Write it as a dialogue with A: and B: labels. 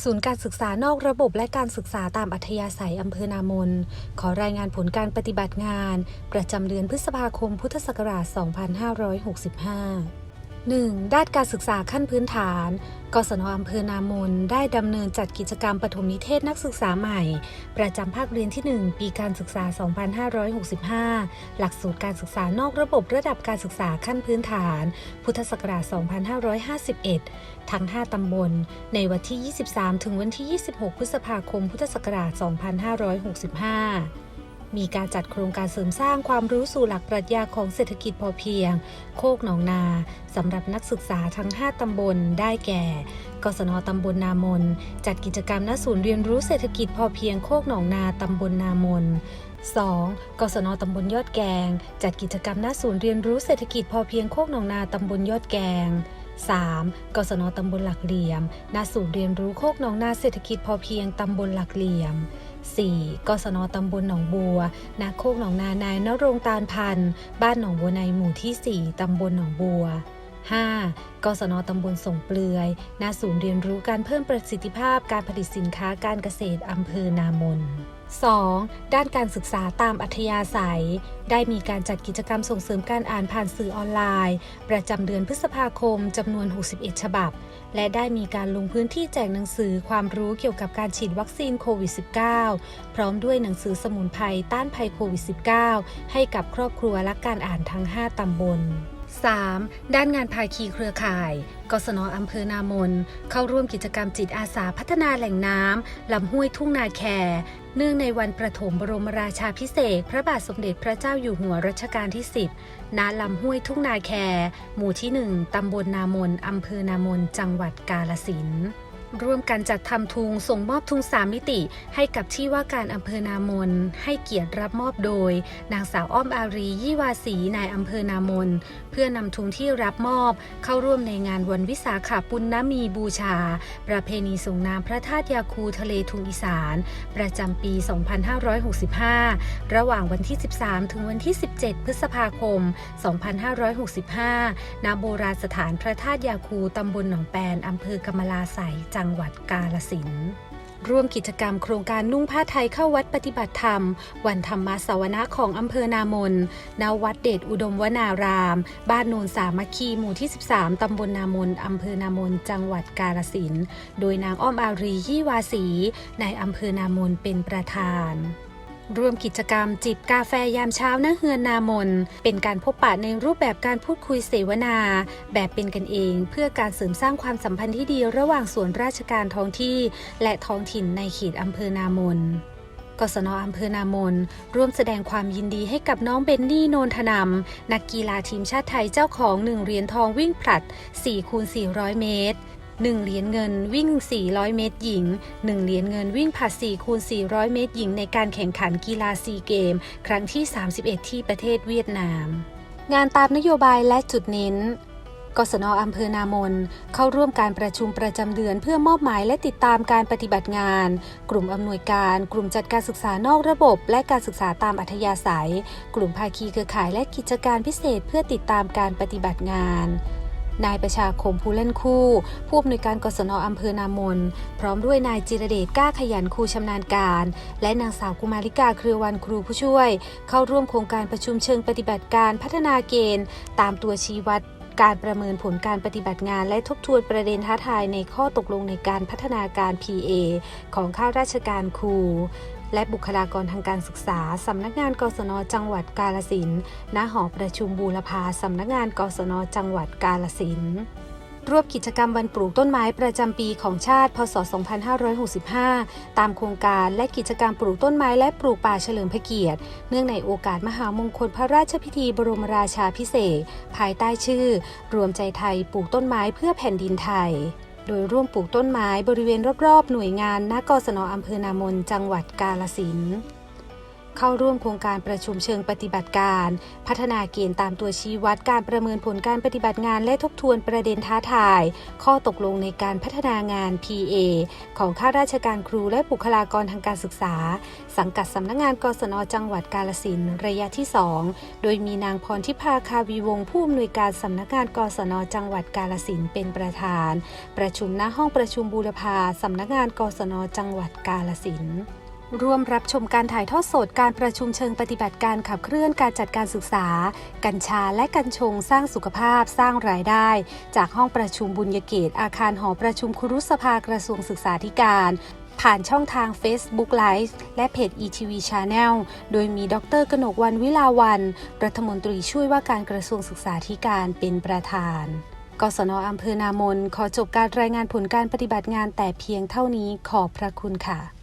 A: ศูนย์การศึกษานอกระบบและการศึกษาตามอัธยาศัยอำเภอนามน ขอรายงานผลการปฏิบัติงาน ประจำเดือนพฤษภาคมพุทธศักราช 2565 1. ด้านการศึกษาขั้นพื้นฐาน กศนอำเภอนามนได้ดำเนินจัดกิจกรรมปฐมนิเทศนักศึกษาใหม่ ประจำภาคเรียนที่ 1 ปีการศึกษา 2565 หลักสูตรการศึกษานอกระบบระดับการศึกษาขั้นพื้นฐาน พุทธศักราช 2551 ทั้ง 5 ตำบล ในวันที่ 23 ถึงวันที่ 26 พฤษภาคม พุทธศักราช 2565 มีการจัดโครงการเสริมสร้างความรู้สู่หลักปรัชญาของเศรษฐกิจพอเพียง โคกหนองนาสำหรับนักศึกษาทั้ง 5 ตำบลได้แก่กศนตำบลนามน จัดกิจกรรมณศูนย์เรียนรู้เศรษฐกิจพอเพียงโคกหนองนาตำบลนามน 2. กศนตำบลยอดแกง จัดกิจกรรมณศูนย์เรียนรู้เศรษฐกิจพอเพียงโคกหนองนาตำบลยอดแกง 3. กศนตำบลหลักเหลี่ยม ณ ศูนย์เรียนรู้โคกหนองนาเศรษฐกิจพอเพียงตำบลหลักเหลี่ยม 4. กศนตำบลหนองบัว ณ โคกหนองนานายนโรงตาลพันธ์ บ้านหนองบัวในหมู่ที่ 4 ตำบลหนองบัว 5. กศนตำบลส่งเปลือย ณ ศูนย์เรียนรู้การเพิ่มประสิทธิภาพการผลิตสินค้าการเกษตรอำเภอนามน 2. ด้านการศึกษาตามอัธยาศัย ได้มีการจัดกิจกรรมส่งเสริมการอ่านผ่านสื่อออนไลน์ ประจำเดือนพฤษภาคมจำนวน 61 ฉบับ และได้มีการลงพื้นที่แจกหนังสือความรู้เกี่ยวกับการฉีดวัคซีนโควิด -19 พร้อมด้วยหนังสือสมุนไพรต้านภัยโควิด -19 ให้กับครอบครัวและการอ่านทั้ง 5 ตำบล 3. ด้านงานภาคีเครือข่ายกศนอำเภอนามน เข้าร่วมกิจกรรมจิตอาสาพัฒนาแหล่งน้ำลำห้วยทุ่งนาแค เนื่องในวันประถมบรมราชาพิเศษ พระบาทสมเด็จพระเจ้าอยู่หัวรัชกาลที่ 10 ณ ลำห้วยทุ่งนาแค หมู่ที่ 1 ตำบลนามน อำเภอนามน จังหวัดกาลสินธุ์ ร่วมกันจัดทำทุงส่งมอบทุงสามมิติ ให้กับที่ว่าการอำเภอนามน ให้เกียรติรับมอบโดย นางสาวอ้อมอารียี่วาสีนายอำเภอนามน เพื่อนำทุงที่รับมอบ เข้าร่วมในงานวันวิสาขาปุณณมีบูชา ประเพณีส่งน้ำพระธาตุยาคูทะเลทุงอีสาน ประจำปี 2565 ระหว่างวันที่ 13 ถึงวันที่ 17 พฤษภาคม 2565 ณ โบราณสถานพระธาตุยาคูตำบลหนองแปนอำเภอกำมะลาไสยจังหวัดกาลสินร่วมกิจกรรมโครงการนุ่งผ้าไทยเข้าวัดปฏิบัติธรรม วันธรรมสวนะของอำเภอนามนณวัดเดชอุดมวนาราม บ้านโนนสามัคคีหมู่ที่ 13 ตำบลนามนอำเภอนามนจังหวัดกาลสิน โดยนางอ้อมอารียี่วาสีในอำเภอนามนเป็นประธาน ร่วมกิจกรรมจิบกาแฟยามเช้าณเฮือนนามน เป็นการพบปะในรูปแบบการพูดคุยเสวนา แบบเป็นกันเอง เพื่อการเสริมสร้างความสัมพันธ์ที่ดีระหว่างส่วนราชการท้องที่ และท้องถิ่นในเขตอำเภอนามนกศนอำเภอนามน ร่วมแสดงความยินดีให้กับน้องเบนนี่โนนทนำนักกีฬาทีมชาติไทยเจ้าของหนึ่งเหรียญทองวิ่งผลัด4คูณ400 เมตร 1 เหรียญเงินวิ่ง 400 เมตรหญิง 1 เหรียญเงินวิ่งผลัด4คูณ 400 เมตรหญิง ในการแข่งขันกีฬาซีเกม ครั้งที่ 31 ที่ประเทศเวียดนาม งานตามนโยบายและจุดเน้นกศนอำเภอนามน เข้าร่วมการประชุมประจำเดือนเพื่อมอบหมายและติดตามการปฏิบัติงาน กลุ่มอำนวยการ กลุ่มจัดการศึกษานอกระบบ และการศึกษาตามอัธยาศัย กลุ่มภาคีเครือข่ายและกิจการพิเศษเพื่อติดตามการปฏิบัติงาน นายประชาคมผู้เล่นคู่ ผู้อำนวยการกศนอำเภอนามน พร้อมด้วยนายจิรเดชกล้าขยันครูชำนาญการ และนางสาวกุมาริกาเครือวันครูผู้ช่วย เข้าร่วมโครงการประชุมเชิงปฏิบัติการพัฒนาเกณฑ์ ตามตัวชี้วัดการประเมินผลการปฏิบัติงานและทบทวนประเด็นท้าทายในข้อตกลงในการพัฒนาการ PA ของข้าราชการครู และบุคลากรทางการศึกษา สำนักงานกศนจังหวัดกาลสินณหอประชุมบูรพาสำนักงานกศนจังหวัดกาลสินร่วมกิจกรรมวันปลูกต้นไม้ประจำปีของชาติ พศ 2565 ตามโครงการและกิจกรรมปลูกต้นไม้และปลูกป่าเฉลิมพระเกียรติ เนื่องในโอกาสมหามงคลพระราชพิธีบรมราชาพิเศษภายใต้ชื่อ รวมใจไทยปลูกต้นไม้เพื่อแผ่นดินไทย โดยร่วมปลูกต้นไม้บริเวณรอบๆ หน่วยงานณกศนอำเภอนามนจังหวัดกาลสิน เข้าร่วมโครงการประชุมเชิงปฏิบัติการ พัฒนาเกณฑ์ตามตัวชี้วัดการประเมินผลการปฏิบัติงานและทบทวนประเด็นท้าทาย ข้อตกลงในการพัฒนางาน PA ของข้าราชการครูและบุคลากรทางการศึกษา สังกัดสำนักงานกศนจังหวัดกาลสินธุ์ระยะที่ 2 โดยมีนางพรทิพาคาวีวงศ์ผู้อำนวยการสำนักงานกศนจังหวัดกาลสินธ์เป็นประธาน ประชุมณห้องประชุมบูรพาสำนักงานกศนจังหวัดกาลสินธ์ ร่วมรับชมการถ่ายทอดสดการประชุมเชิงปฏิบัติการขับเคลื่อนการจัดการศึกษา กัญชาและกัญชงสร้างสุขภาพสร้างรายได้ จากห้องประชุมบุญยเกตอาคารหอประชุมครุสภากระทรวงศึกษาธิการผ่านช่องทาง Facebook Live และเพจ ETV Channel โดยมีดรกนกวันวิลาวัน รัฐมนตรีช่วยว่าการกระทรวงศึกษาธิการเป็นประธาน กศนอำเภอนามน ขอจบการรายงานผลการปฏิบัติงานแต่เพียงเท่านี้ขอบพระคุณค่ะ